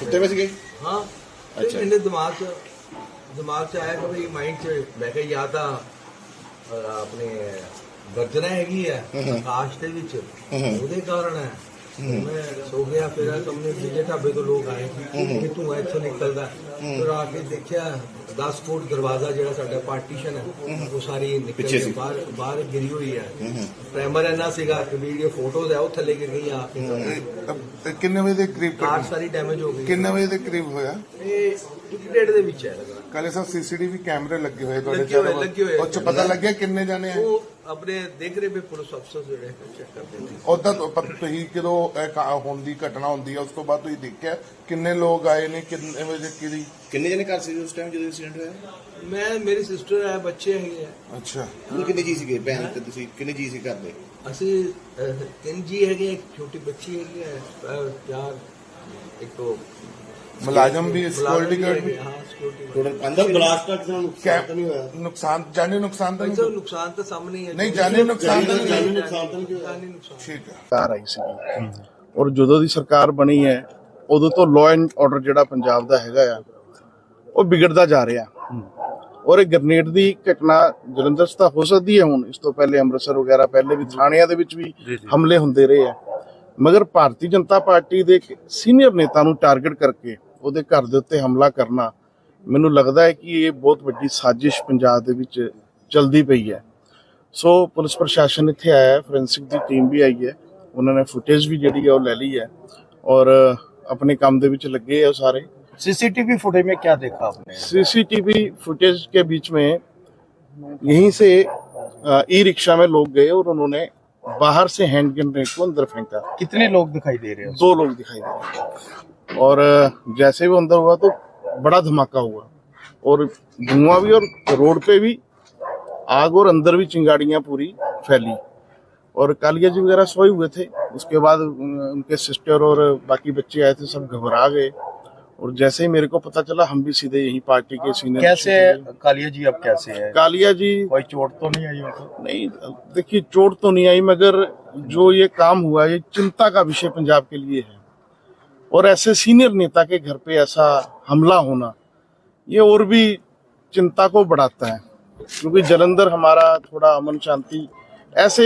ਸੁੱਤੇ ਪਏ ਸੀਗੇ? ਹਾਂ। ਅੱਛਾ। ਇਹਨੇ ਦਿਮਾਗ 'ਚ ਦਿਮਾਗ 'ਚ ਆਇਆ ਕਿ ਵੀ ਮਾਈਂਡ 'ਚ ਮੈਂ ਕਿਹਾ ਜਾਂ ਤਾਂ ਅਹ, ਆਪਣੇ ਗਰਜਨਾ ਹੈਗੀ ਹੈ ਆਕਾਸ਼ ਦੇ ਵਿੱਚ। ਉਹਦੇ ਕਾਰਨ ਹੈ। ਸੋ ਗਿਆ ਫਿਰ ਸਾਹਮਣੇ ਦੂਜੇ ਢਾਬੇ ਤੋਂ ਲੋਕ ਆਏ ਕਿ ਤੂੰ ਇੱਥੋਂ ਨਿਕਲਦਾ। ਫਿਰ ਆ ਕੇ ਦੇਖਿਆ 10 ਫੁੱਟ ਦਰਵਾਜ਼ਾ ਜਿਹੜਾ ਸਾਡਾ ਪਾਰਟੀਸ਼ਨ ਹੈ ਉਹ ਸਾਰੀ ਨਿਕਲ ਕੇ। ਬਾਹਰ ਬਾਹਰ ਗਿਰੀ ਹੋਈ ਹੈ। ਪ੍ਰਾਈਮਰ ਇੰਨਾ ਸੀਗਾ ਕਿ ਵੀਡੀਓ ਫੋਟੋਜ਼ ਹੈ ਉਹ ਥੱਲੇ ਗਿਰ ਗਈ ਆ ਕੇ। ਤੇ ਕਿੰਨੇ ਵਜੇ ਦੇ ਕਰੀਬ ਕਾਰ? ਸਾਰੀ ਡੈਮੇਜ ਹੋ ਗਈ। ਕਿੰਨੇ ਵਜੇ ਦੇ ਕਰੀਬ ਹੋਇਆ? ਇਹ ਟਿਕਟ ਦੇ ਵਿੱਚ ਹੈ। ਲੱਗਦਾ ਕੱਲੇ ਸਭ ਸੀਸੀਟੀਵੀ ਕੈਮਰੇ ਲੱਗੇ ਹੋਏ ਤੁਹਾਡੇ ਲੱਗੇ ਹੋਏ। ਉਹ ਚ ਪਤਾ ਲੱਗਿਆ ਕਿੰਨੇ ਜਾਣੇ ਆ ਉਹ ਆਪਣੇ ਦੇਖ ਰਹੇ ਵੀ ਪੁਲਿਸ ਅਫਸਰ ਜਿਹੜੇ ਚੈੱਕ ਕਰਦੇ ਨੇ। ਉਦਾਂ ਤੋਂ ਤੁਸੀਂ ਜਦੋਂ ਇਹ ਕਾ- ਹੋਣ ਦੀ ਘਟਨਾ ਹੁੰਦੀ ਹੈ ਉਸ ਤੋਂ ਬਾਅਦ ਤੁਸੀਂ ਦੇਖਿਆ ਕਿੰਨੇ ਲੋਕ ਆਏ ਨੇ ਕਿੰਨੇ ਵਜੇ ਕਿਹਦੀ? ਕਿੰਨੇ ਜਣੇ ਘਰ ਸੀ ਉਸ ਟਾਈਮ ਜਦੋਂ ਇਨਸੀਡੈਂਟ ਹੋਇਆ? ਮੈਂ ਮੇਰੀ ਸਿਸਟਰ ਹੈ ਬੱਚੇ ਹੈਗੇ ਆ। ਅੱਛਾ। ਹੁਣ ਕਿੰਨੇ ਜੀ ਸੀਗੇ ਭੈਣ ਤੇ ਤੁਸੀਂ? ਕਿੰਨੇ ਜੀ ਸੀ ਘਰ ਦੇ? ਅਸੀਂ ਅਹ, ਤਿੰਨ ਜੀ ਹੈਗੇ ਇੱਕ ਛੋਟੀ ਬੱਚੀ ਹੈਗੀ ਹੈ ਅਹ, ਚਾਰ ਇੱਕ ਉਹ। ਮੁਲਾਜ਼ਮ ਵੀ ਸਿਕਿਉਰਿਟੀ ਗਾਰਡ ਵੀ ਟੋਟਲ ਸੀ? ਬਲਾਸਟ ਨੂੰ ਨੁਕਸਾਨ ਤਾਂ ਨਹੀਂ ਹੋਇਆ? ਨੁਕਸਾਨ ਜਾਨੀ ਨੁਕਸਾਨ ਤਾਂ ਨਹੀਂ ਨੁਕਸਾਨ ਤਾਂ ਸਾਹਮਣੇ ਹੀ ਹੈ। ਨਹੀਂ, ਜਾਨੀ ਨੁਕਸਾਨ ਤਾਂ ਨਹੀਂ ਜਾਨੀ ਨੁਕਸਾਨ ਤਾਂ ਨਹੀਂ ਹੋਇਆ। ਜਾਨੀ ਨੁਕਸਾਨ। ਠੀਕ ਹੈ। ਸਰਕਾਰ ਆਈ ਸੀ। ਔਰ ਜਦੋਂ ਦੀ ਸਰਕਾਰ ਬਣੀ ਹੈ ਉਦੋਂ ਤੋਂ ਲਾਅ ਐਂਡ ਆਰਡਰ ਜਿਹੜਾ ਪੰਜਾਬ ਦਾ ਹੈਗਾ ਆ ਉਹ ਵਿਗੜਦਾ ਜਾ ਰਿਹਾ। ਔਰ ਇਹ ਗ੍ਰਨੇਡ ਦੀ ਘਟਨਾ ਜਲੰਧਰ 'ਚ ਤਾਂ ਹੋ ਸਕਦੀ ਹੈ ਹੁਣ। ਇਸ ਤੋਂ ਪਹਿਲੇ ਅੰਮ੍ਰਿਤਸਰ ਵਗੈਰਾ ਪਹਿਲੇ ਵੀ ਥਾਣਿਆਂ ਦੇ ਵਿੱਚ ਵੀ ਹਮਲੇ ਹੁੰਦੇ ਰਹੇ ਆ। ਮਗਰ ਭਾਰਤੀ ਜਨਤਾ ਪਾਰਟੀ ਦੇ ਸੀਨੀਅਰ ਨੇਤਾ ਨੂੰ ਟਾਰਗੇਟ ਕਰਕੇ ਉਹਦੇ ਘਰ ਦੇ ਉੱਤੇ ਹਮਲਾ ਕਰਨਾ ਮੈਨੂੰ ਲੱਗਦਾ ਹੈ ਕਿ ਇਹ ਬਹੁਤ ਵੱਡੀ ਸਾਜ਼ਿਸ਼ ਪੰਜਾਬ ਦੇ ਵਿੱਚ ਚਲਦੀ ਪਈ ਹੈ ਸੋ ਪੁਲਿਸ ਪ੍ਰਸ਼ਾਸਨ ਇੱਥੇ ਆਇਆ ਹੈ ਫੋਰੈਂਸਿਕ ਦੀ ਟੀਮ ਵੀ ਆਈ ਹੈ ਉਹਨਾਂ ਨੇ ਫੁਟੇਜ ਵੀ ਜਿਹੜੀ ਹੈ ਉਹ ਲੈ ਲਈ ਹੈ ਔਰ ਆਪਣੇ ਕੰਮ ਦੇ ਵਿੱਚ ਲੱਗੇ ਆ ਸਾਰੇ सीसीटीवी फुटेज में क्या देखा आपने सीसीटीवी फुटेज के बीच में यहीं से ई रिक्शा में लोग गए और उन्होंने बाहर से हैंड ग्रेनेड को अंदर फेंका कितने लोग दिखाई दे रहे हैं दो लोग दिखाई दे रहे हैं और जैसे वो अंदर हुआ तो बड़ा धमाका हुआ। और धुआँ भी और रोड पे भी आग और अंदर भी चिंगाड़ियाँ पूरी फैली। और कालिया जी वगैरह सोए हुए थे। उसके बाद उनके सिस्टर और बाकी बच्चे आए थे सब घबरा गए। और जैसे ही मेरे को पता चला हम भी सीधे यही पार्टी के सीनियर कैसे कालिया जी अब कैसे है? कालिया जी कोई चोट तो नहीं आई उनको? नहीं देखिए चोट तो नहीं आई मगर जो ये काम हुआ ये चिंता का विषय पंजाब के लिए है। और ऐसे सीनियर नेता के घर पे ऐसा हमला होना, ये और भी चिंता को बढ़ाता है। क्योंकि जलंधर हमारा थोड़ा अमन शांति, ऐसे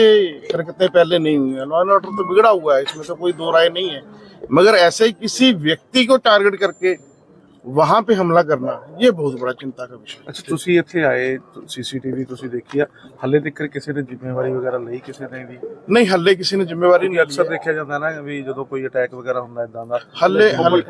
हरकतें पहले नहीं हुई हैं। लॉ एंड ऑर्डर तो बिगड़ा हुआ है, इसमें तो कोई दो राय नहीं है। मगर ऐसे किसी व्यक्ति को टारगेट करके वहां पे हमला करना ये बहुत बड़ा चिंता का विषय है ਅੱਛਾ ਤੁਸੀਂ ਇੱਥੇ ਆਏ ਸੀਸੀਟੀਵੀ ਤੁਸੀਂ ਦੇਖੀ ਆ ਹੱਲੇ ਤੱਕ ਕਿਸੇ ਨੇ ਜ਼ਿੰਮੇਵਾਰੀ ਵਗੈਰਾ ਲਈ ਕਿਸੇ ਨੇ ਵੀ नहीं हल्ले किसी ने जिम्मेवारी नहीं ਅਕਸਰ ली है। ਦੇਖਿਆ ਜਾਂਦਾ ਨਾ ਵੀ ਜਦੋਂ ਕੋਈ ਅਟੈਕ ਵਗੈਰਾ ਹੁੰਦਾ ਇਦਾਂ ਦਾ ਹੱਲੇ- ਮੁੰਬਈ ਹੱਲੇ-